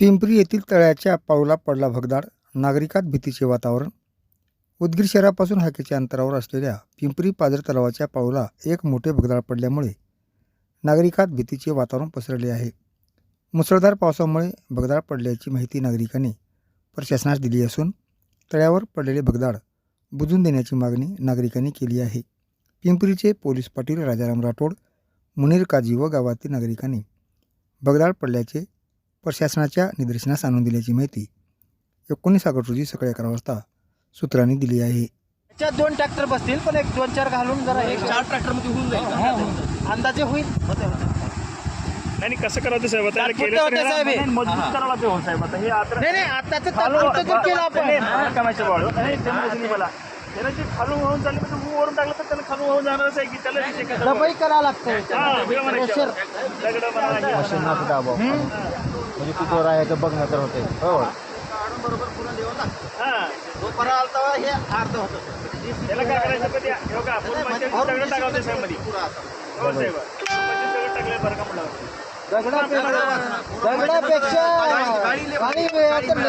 पिंपरी येथील तळ्याच्या पाऊला पडला भगदाड. नागरिकात भीतीचे वातावरण. उदगीर शहरापासून हाकेच्या अंतरावर असलेल्या पिंपरी पाजर तलावाच्या पाऊला एक मोठे भगदाड पडल्यामुळे नागरिकात भीतीचे वातावरण पसरले आहे. मुसळधार पावसामुळे भगदाड पडल्याची माहिती नागरिकांनी प्रशासनास दिली असून तळ्यावर पडलेले भगदाड बुजून देण्याची मागणी नागरिकांनी केली आहे. पिंपरीचे पोलीस पाटील राजाराम राठोड मुनीर काजी व गावातील नागरिकांनी भगदाड पडल्याचे प्रशासनाच्या निदर्शनास आणून दिल्याची माहिती एकोणीस ऑगस्ट रोजी सकाळी अकरा वाजता सूत्रांनी दिली आहे त्याच्यात दोन ट्रॅक्टर बसतील पण एक दोन चार घालून जरा एक चार ट्रॅक्टरमध्ये होऊन जाईल हा, अंदाजे होईल. नाही कसं करावं ते साहेब आता याला तात्पुरतं केलं तर होतं याला साहेब हे. म्हणून मजबूत करावं लागते हो साहेब आता हे आता नाही नाही आताच खालून- तात्पुरतं जर केलं आपण नाही, नाही, कामाच्या बाळ. नाही, ते म्हणजे तुम्ही मला त्याला जे खालून वाहून चालले म्हणजे वरून टाकलं तर खालून वाहून जाणारच आहे की त्याला? डबई करावं हा. प्रेशर दगडं हे म्हणा. म्हणजे तू जो आहे बघणं तर होते हो बरोबर पुन्हा देऊन लागतं हा, जो परा आलता वा, हे अर्ध होतं त्याला काय करायचं हे आपण म्हणजे दगडं. हो साहेब म्हणजे दगड टाकले बरं का म्हणलं दगडापेक्षा वेळ तर?